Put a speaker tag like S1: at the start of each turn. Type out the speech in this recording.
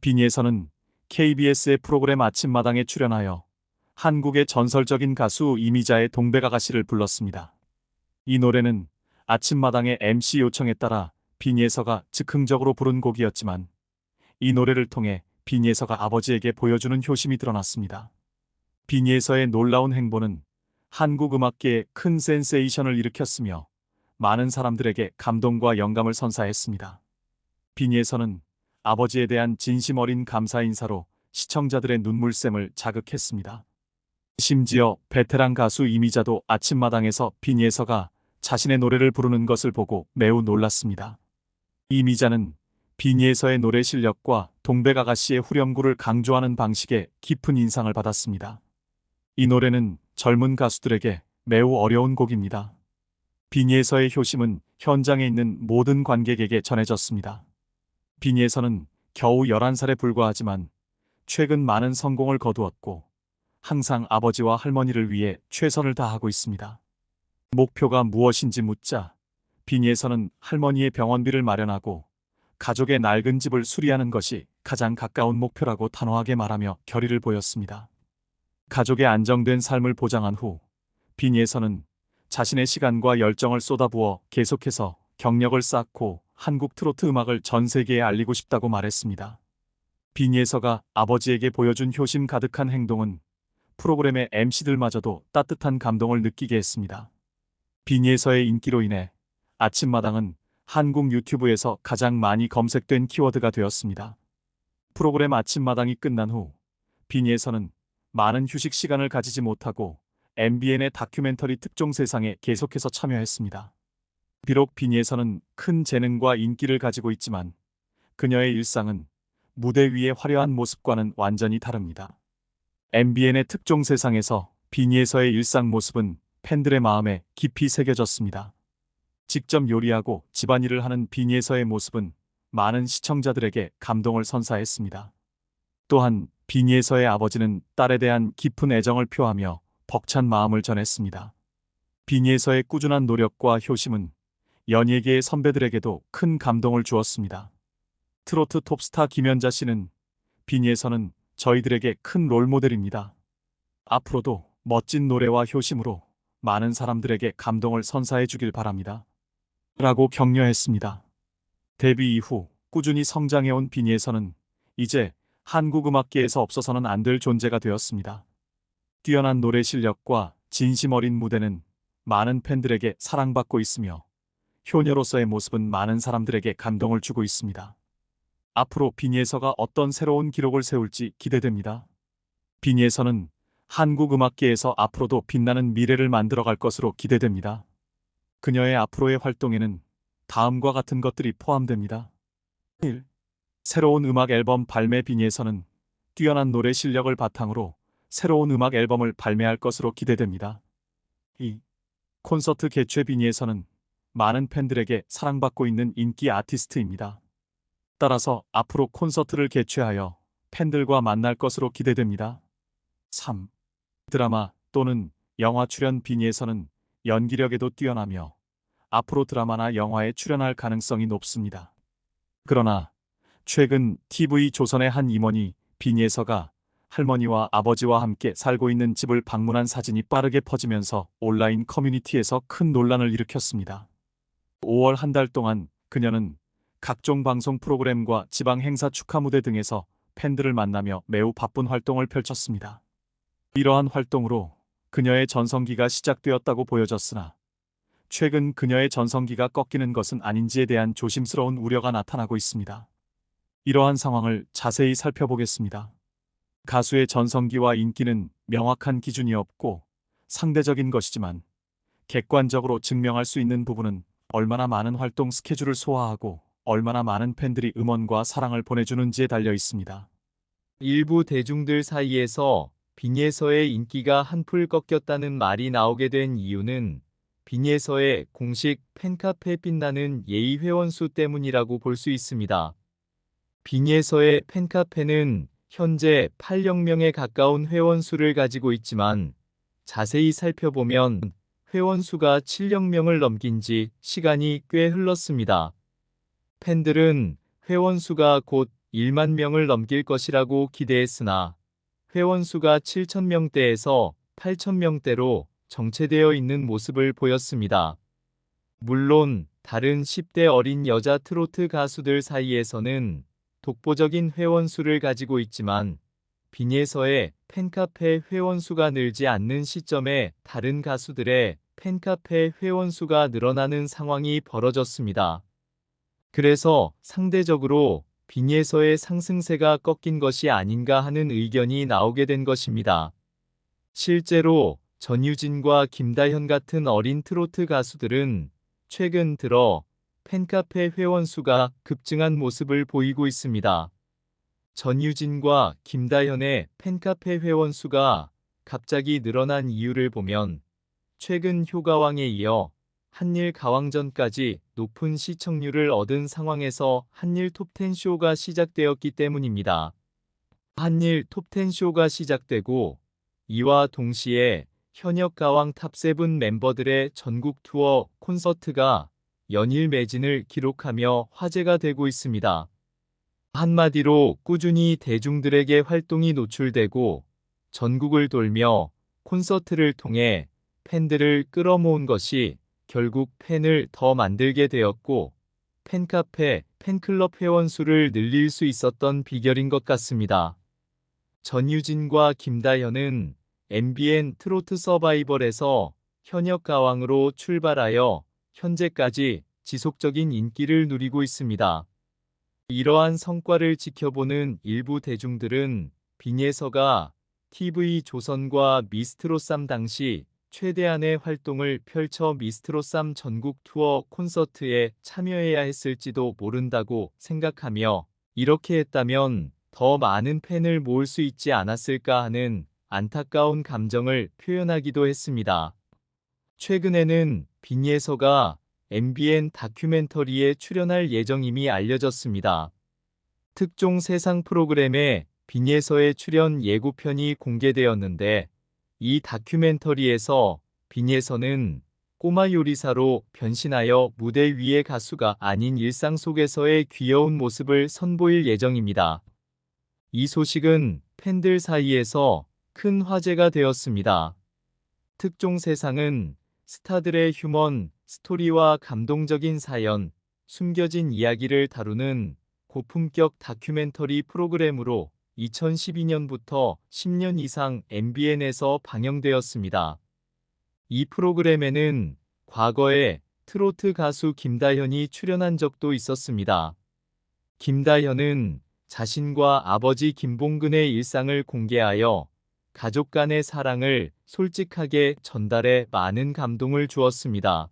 S1: 빈예선은 KBS의 프로그램 아침마당에 출연하여 한국의 전설적인 가수 이미자의 동백아가씨를 불렀습니다. 이 노래는 아침마당의 MC 요청에 따라 빈예서가 즉흥적으로 부른 곡이었지만 이 노래를 통해 빈예서가 아버지에게 보여주는 효심이 드러났습니다. 빈예서의 놀라운 행보는 한국 음악계에 큰 센세이션을 일으켰으며 많은 사람들에게 감동과 영감을 선사했습니다. 빈예서는 아버지에 대한 진심 어린 감사 인사로 시청자들의 눈물샘을 자극했습니다. 심지어 베테랑 가수 이미자도 아침마당에서 빈예서가 자신의 노래를 부르는 것을 보고 매우 놀랐습니다. 이미자는 빈예서의 노래 실력과 동백아가 씨의 후렴구를 강조하는 방식에 깊은 인상을 받았습니다. 이 노래는 젊은 가수들에게 매우 어려운 곡입니다. 빈예서의 효심은 현장에 있는 모든 관객에게 전해졌습니다. 빈예서는 겨우 11살에 불과하지만 최근 많은 성공을 거두었고 항상 아버지와 할머니를 위해 최선을 다하고 있습니다. 목표가 무엇인지 묻자 빈예서는 할머니의 병원비를 마련하고 가족의 낡은 집을 수리하는 것이 가장 가까운 목표라고 단호하게 말하며 결의를 보였습니다. 가족의 안정된 삶을 보장한 후 빈예서는 자신의 시간과 열정을 쏟아부어 계속해서 경력을 쌓고 한국 트로트 음악을 전 세계에 알리고 싶다고 말했습니다. 빈예서가 아버지에게 보여준 효심 가득한 행동은 프로그램의 MC들마저도 따뜻한 감동을 느끼게 했습니다. 빈예서의 인기로 인해 아침마당은 한국 유튜브에서 가장 많이 검색된 키워드가 되었습니다. 프로그램 아침마당이 끝난 후 빈예서는 많은 휴식 시간을 가지지 못하고 MBN의 다큐멘터리 특종 세상에 계속해서 참여했습니다. 비록 빈예서는 큰 재능과 인기를 가지고 있지만 그녀의 일상은 무대 위의 화려한 모습과는 완전히 다릅니다. MBN의 특종 세상에서 빈예서의 일상 모습은 팬들의 마음에 깊이 새겨졌습니다. 직접 요리하고 집안일을 하는 빈예서의 모습은 많은 시청자들에게 감동을 선사했습니다. 또한 빈예서의 아버지는 딸에 대한 깊은 애정을 표하며 벅찬 마음을 전했습니다. 빈예서의 꾸준한 노력과 효심은 연예계의 선배들에게도 큰 감동을 주었습니다. 트로트 톱스타 김연자 씨는 빈예서는 저희들에게 큰 롤모델입니다. 앞으로도 멋진 노래와 효심으로 많은 사람들에게 감동을 선사해 주길 바랍니다. 라고 격려했습니다. 데뷔 이후 꾸준히 성장해온 빈예서는 이제 한국 음악계에서 없어서는 안 될 존재가 되었습니다. 뛰어난 노래 실력과 진심 어린 무대는 많은 팬들에게 사랑받고 있으며 효녀로서의 모습은 많은 사람들에게 감동을 주고 있습니다. 앞으로 빈예서가 어떤 새로운 기록을 세울지 기대됩니다. 빈예서는 한국 음악계에서 앞으로도 빛나는 미래를 만들어갈 것으로 기대됩니다. 그녀의 앞으로의 활동에는 다음과 같은 것들이 포함됩니다. 1. 새로운 음악 앨범 발매 빈예서는 뛰어난 노래 실력을 바탕으로 새로운 음악 앨범을 발매할 것으로 기대됩니다. 2. 콘서트 개최 빈예서는 많은 팬들에게 사랑받고 있는 인기 아티스트입니다. 따라서 앞으로 콘서트를 개최하여 팬들과 만날 것으로 기대됩니다. 3. 드라마 또는 영화 출연 빈예서는 연기력에도 뛰어나며 앞으로 드라마나 영화에 출연할 가능성이 높습니다. 그러나 최근 TV 조선의 한 임원이 빈예서가 할머니와 아버지와 함께 살고 있는 집을 방문한 사진이 빠르게 퍼지면서 온라인 커뮤니티에서 큰 논란을 일으켰습니다. 5월 한 달 동안 그녀는 각종 방송 프로그램과 지방 행사 축하 무대 등에서 팬들을 만나며 매우 바쁜 활동을 펼쳤습니다. 이러한 활동으로 그녀의 전성기가 시작되었다고 보여졌으나 최근 그녀의 전성기가 꺾이는 것은 아닌지에 대한 조심스러운 우려가 나타나고 있습니다. 이러한 상황을 자세히 살펴보겠습니다. 가수의 전성기와 인기는 명확한 기준이 없고 상대적인 것이지만 객관적으로 증명할 수 있는 부분은 얼마나 많은 활동 스케줄을 소화하고 얼마나 많은 팬들이 음원과 사랑을 보내주는지에 달려 있습니다.
S2: 일부 대중들 사이에서 빈예서의 인기가 한풀 꺾였다는 말이 나오게 된 이유는 빈예서의 공식 팬카페 빛나는 예의 회원 수 때문이라고 볼 수 있습니다. 빈예서의 팬카페는 현재 8억 명에 가까운 회원 수를 가지고 있지만 자세히 살펴보면 회원 수가 7억 명을 넘긴 지 시간이 꽤 흘렀습니다. 팬들은 회원 수가 곧 1만 명을 넘길 것이라고 기대했으나 회원 수가 7천 명대에서 8천 명대로 정체되어 있는 모습을 보였습니다. 물론 다른 10대 어린 여자 트로트 가수들 사이에서는 독보적인 회원 수를 가지고 있지만 빈예서의 팬카페 회원 수가 늘지 않는 시점에 다른 가수들의 팬카페 회원 수가 늘어나는 상황이 벌어졌습니다. 그래서 상대적으로 빈예서의 상승세가 꺾인 것이 아닌가 하는 의견이 나오게 된 것입니다. 실제로 전유진과 김다현 같은 어린 트로트 가수들은 최근 들어 팬카페 회원 수가 급증한 모습을 보이고 있습니다. 전유진과 김다현의 팬카페 회원 수가 갑자기 늘어난 이유를 보면 최근 효가왕에 이어 한일 가왕전까지 높은 시청률을 얻은 상황에서 한일 톱10 쇼가 시작되었기 때문입니다. 한일 톱10 쇼가 시작되고 이와 동시에 현역 가왕 탑7 멤버들의 전국 투어 콘서트가 연일 매진을 기록하며 화제가 되고 있습니다. 한마디로 꾸준히 대중들에게 활동이 노출되고 전국을 돌며 콘서트를 통해 팬들을 끌어모은 것이 결국 팬을 더 만들게 되었고 팬카페, 팬클럽 회원 수를 늘릴 수 있었던 비결인 것 같습니다. 전유진과 김다현은 MBN 트로트 서바이벌에서 현역 가왕으로 출발하여 현재까지 지속적인 인기를 누리고 있습니다. 이러한 성과를 지켜보는 일부 대중들은 빈예서가 TV 조선과 미스트로쌈 당시 최대한의 활동을 펼쳐 미스트로쌈 전국 투어 콘서트에 참여해야 했을지도 모른다고 생각하며 이렇게 했다면 더 많은 팬을 모을 수 있지 않았을까 하는 안타까운 감정을 표현하기도 했습니다. 최근에는 빈예서가 MBN 다큐멘터리에 출연할 예정임이 알려졌습니다. 특종 세상 프로그램에 빈예서의 출연 예고편이 공개되었는데 이 다큐멘터리에서 빈예서는 꼬마 요리사로 변신하여 무대 위의 가수가 아닌 일상 속에서의 귀여운 모습을 선보일 예정입니다. 이 소식은 팬들 사이에서 큰 화제가 되었습니다. 특종 세상은 스타들의 휴먼, 스토리와 감동적인 사연, 숨겨진 이야기를 다루는 고품격 다큐멘터리 프로그램으로 2012년부터 10년 이상 MBN에서 방영되었습니다. 이 프로그램에는 과거에 트로트 가수 김다현이 출연한 적도 있었습니다. 김다현은 자신과 아버지 김봉근의 일상을 공개하여 가족 간의 사랑을 솔직하게 전달해 많은 감동을 주었습니다.